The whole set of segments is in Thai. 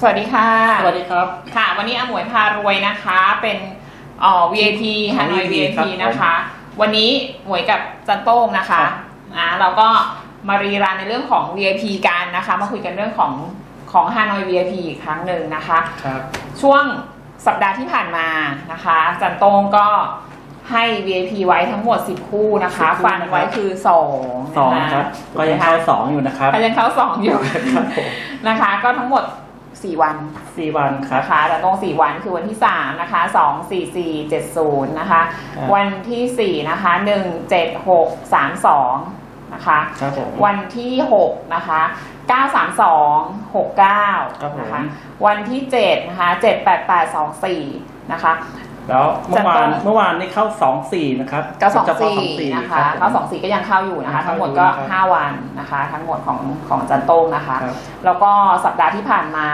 สวัสดีค่ะ สวัสดีครับ ค่ะ วันนี้อาหมวยพารวยนะคะ เป็นเอ่อ VIP ฮานอย VIP VIP ครับผมนะคะ วันนี้หมวยกับจันโต้งนะคะครับ อ่าเราก็มารีรันในเรื่องของ VIP กันนะคะ มาคุยกันเรื่องของของฮานอย VIP อีกครั้งหนึ่งนะคะ ครับ ช่วงสัปดาห์ที่ผ่านมานะคะจันโต้งก็ให้ VIP ไว้ทั้งหมด 10 คู่นะคะ 10คู่ฟันไว้คือ2สองครับ ก็ยังเข้าสองอยู่นะครับก็ยังเข้าสองอยู่ ครับผม นะคะ ก็ทั้งหมด 4วันสี่วันครับ นะคะแต่ตรง4วันคือวันที่3นะคะ2 4 4 7 0นะคะ ครับ วันที่4นะคะ1 7 6 3 2นะคะ ครับผม วันที่6นะคะ932 69ครับผมนะคะวันที่7นะคะ78824นะคะ แล้วเมื่อวานจันทร์เมื่อวานนี้เข้าสองสี่นะครับก็สองเฉพาะสี่นะครัคะบผมเข้าสองสี่ก็ยังเข้าอยู่นะคะ ยังทั้เข้างหมดอยู่ก็นะครับห้าวันนะคะ ทั้งหมดของของจันโต้งนะคะ ครับ แล้วก็สัปดาห์ที่ผ่านมา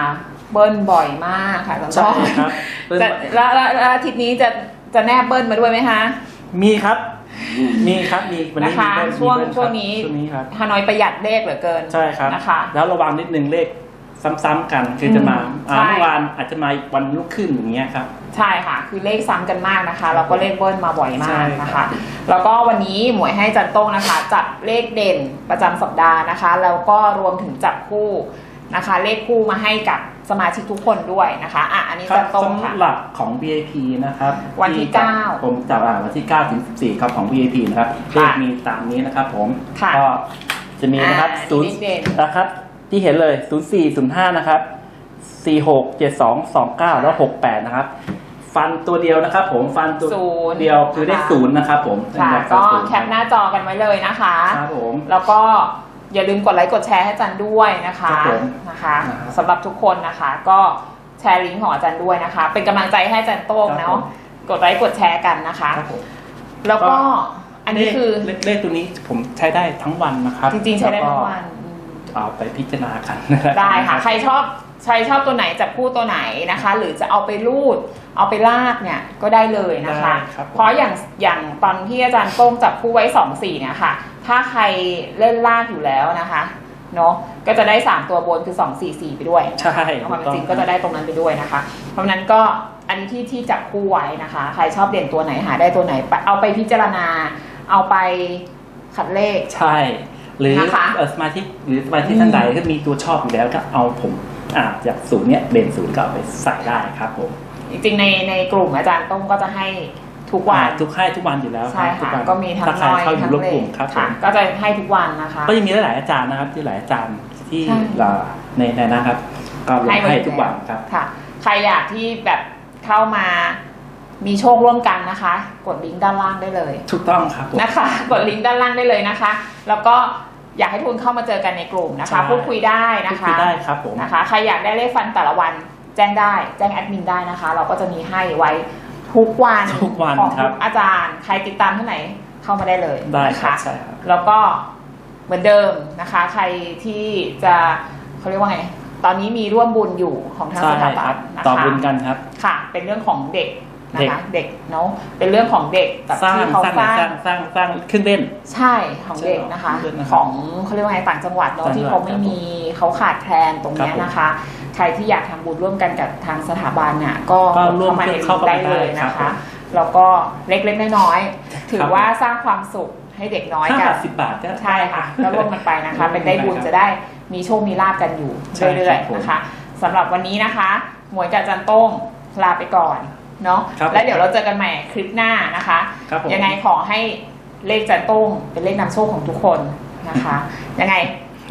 เบิ้ลบ่อยมากค่ะจันใช่โต้งครับเป็นจะแล้วแล้วแล้วอาทิตย์นี้จะจะแนบเบิ้ลมาด้วยไหมคะ มีครับ มีครับมีวันนี้นะคะมีเบิ้ลช่วงมีเบิ้ลครับช่วงนี้ ช่วงนี้ครับ ฮานอยประหยัดเลขเหลือเกินใช่ครับ นะคะ แล้วระวังนิดนึงเลขซ้ำๆกันคือจะมาอืมอ่าใช่ เมื่อวานอาจจะมาวันลุกขึ้นอย่างเงี้ยครับ ใช่ค่ะ คือเลขซ้ำกันมากนะคะ แล้วก็เลขเบิ้ลมาบ่อยมาใช่กครับนะคะแล้วก็วันนี้หมวยให้จันโต้งนะคะ จับเลขเด่นประจำสัปดาห์นะคะ แล้วก็รวมถึงจับคู่นะคะ เลขคู่มาให้กับ สมาชิกทุกคนด้วยนะคะอะอันนี้ครับจันโต้งค่ะ สำหรับของ VIP นะครับวันที่จับเก้าผมจับอ่าวันที่9ถึง14ครับของ VIP นะครับเลค่ะขมีตามนี้นะครับผมค่ะก็จะมีนะครับอ่าศูนย์เลขเด่น นะครับ ที่เห็นเลย 04 05 นะครับ 46 72 29 แล้ว 68 นะครับ ฟันตัวเดียวนะครับผมฟันตัวศูนย์เดียวคือเลขนะคะศูนย์นะครับผมค่ะเลขก็ศูนย์แคปหน้าจอกันไว้เลยนะคะ ครับผม แล้วก็ อย่าลืมกดไลค์กดแชร์ให้อาจารย์ด้วยนะคะครับผมนะคะนะครับสำหรับทุกคนนะคะ ก็แชร์ลิงก์ของอาจารย์ด้วยนะคะ เป็นกำลังใจให้อาจารย์โต้งครับเนาะผม กดไลค์กดแชร์กันนะคะ ครับผม แล้วก็ก็ อันนี้คือเลขเลขตัวนี้ผมใช้ได้ทั้งวันนะครับจริงๆใช้ได้ทั้งแล้ก็วันอืมเอาไปพิจารณากันได้ค่ะ ใครชอบใครชอบตัวไหนจับคู่ตัวไหนนะคะ หรือจะเอาไปรูด เอาไปลากเนี่ยก็ได้เลยนะคะ ได้ครับผม เพราะอย่างอย่างตอนที่อาจารย์โต้งจับคู่ไว้สองสี่เนี่ยค่ะ ถ้าใครเล่นลากอยู่แล้วนะคะเนาะก็จะได้สามตัวบนคือสองสี่สี่ไปด้วยใช่ความจริงก็จะได้ตรงนั้นไปด้วยนะคะ เพราะฉะนั้นก็อันนี้ที่ที่จับคู่ไว้นะคะ ใครชอบเด่นตัวไหนหาได้ตัวไหนไปเอาไปพิจารณา เอาไปขัดเลข ใช่ หรือนะคะเอ่อสมาชิกหรือสมาชิกท่านใดก็มีตัวชอบอยู่แล้วก็เอาผมอ่าจากศูนย์เนี้ยเด่นศูนย์ก็เอาไปใส่ได้ครับผมจริงๆในในกลุ่มอาจารย์ต้งก็จะให้ ทุกวันอ่าทุกค่ายทุกวันอยู่แล้วใช่ทุกค่ะวันก็มีทั้งถ้าใครน้อยเข้าอยู่ทั้งร่วมเลกลุ่ขมครับผค่ะมก็จะให้ทุกวันนะคะ ก็ยังมีหลายๆอาจารย์นะครับที่หลายอาจารย์ที่ใช่เราในในนะครับ ก็ลงให้มาให้อยู่ทุกวันครับค่ะ ใครอยากที่แบบเข้ามามีโชคร่วมกันนะคะ กดลิงก์ด้านล่างได้เลย ถูกต้องครับผมนะคะ กดลิงก์ด้านล่างได้เลยนะคะ แล้วก็อยากให้ทุกคนเข้ามาเจอกันในกลุ่มนะคะใช่พูดคุยได้พูนะดคุคะยได้ครับผมนะคะ ใครอยากได้เลขฟันแต่ละวันแจ้งได้ แจ้งแอดมินได้นะคะ เราก็จะมีให้ไว้ ทุกวันทุกวันของครัทุบกอาจารย์ใครติดตามที่ไหนเข้ามาได้เลยได้นะครัคะบใช่ครับ แล้วก็เหมือนเดิมนะคะ ใครที่จะเขาเรียกว่าไง ตอนนี้มีร่วมบุญอยู่ของทางใช่สถาคบัรันบนะคะ ต่อบุญกันครับ ค่ะ เป็นเรื่องของเด็ก นะเด็กคะเด็กเนาะเป็นเรื่องของเด็กแบบสร้างที่เขาสร้างสร้างสร้างสร้างสร้างเครื่องเล่น ใช่ของเด็กนะคะใช่ของเด็กนะครับของเขาเรียกว่าไงต่างจังหวัดเนาะต่างจัที่งหวัดเขาไม่มีเขาขาดแคลนตรงเนี้ยครับผมนะคะ ใครที่อยากทำบุญร่วมกันกับทางสถาบันเนี่ยก็ก็ร่วมเข้ามาในเข้าลิงก์ได้เข้ามาเลยได้ครันะบผคะมแล้วก็เล็กๆน้อยๆถือครับว่าสร้างความสุขให้เด็กน้อยห้ากันบาทสิบบาทก็ใช่ค่ะก็ร่วมกันไปนะคะ เป็นได้บุญจะได้มีโชคมีลาบกันอยู่ใช่เรื่อยครับผมๆนะคะสำหรับวันนี้นะคะ หมวยกับจันโต้งลาไปก่อน เนาะครับแล้วเดี๋ยวเราเจอกันใหม่คลิปหน้านะคะ ครับผม ยังไงขอให้เลขจันโต้งเป็นเลขนำโชคของทุกคนนะคะ ยังไง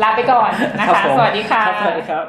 ลาไปก่อนนะรัคะ บผมสวัสดีค่ะรับสวัสดีครับ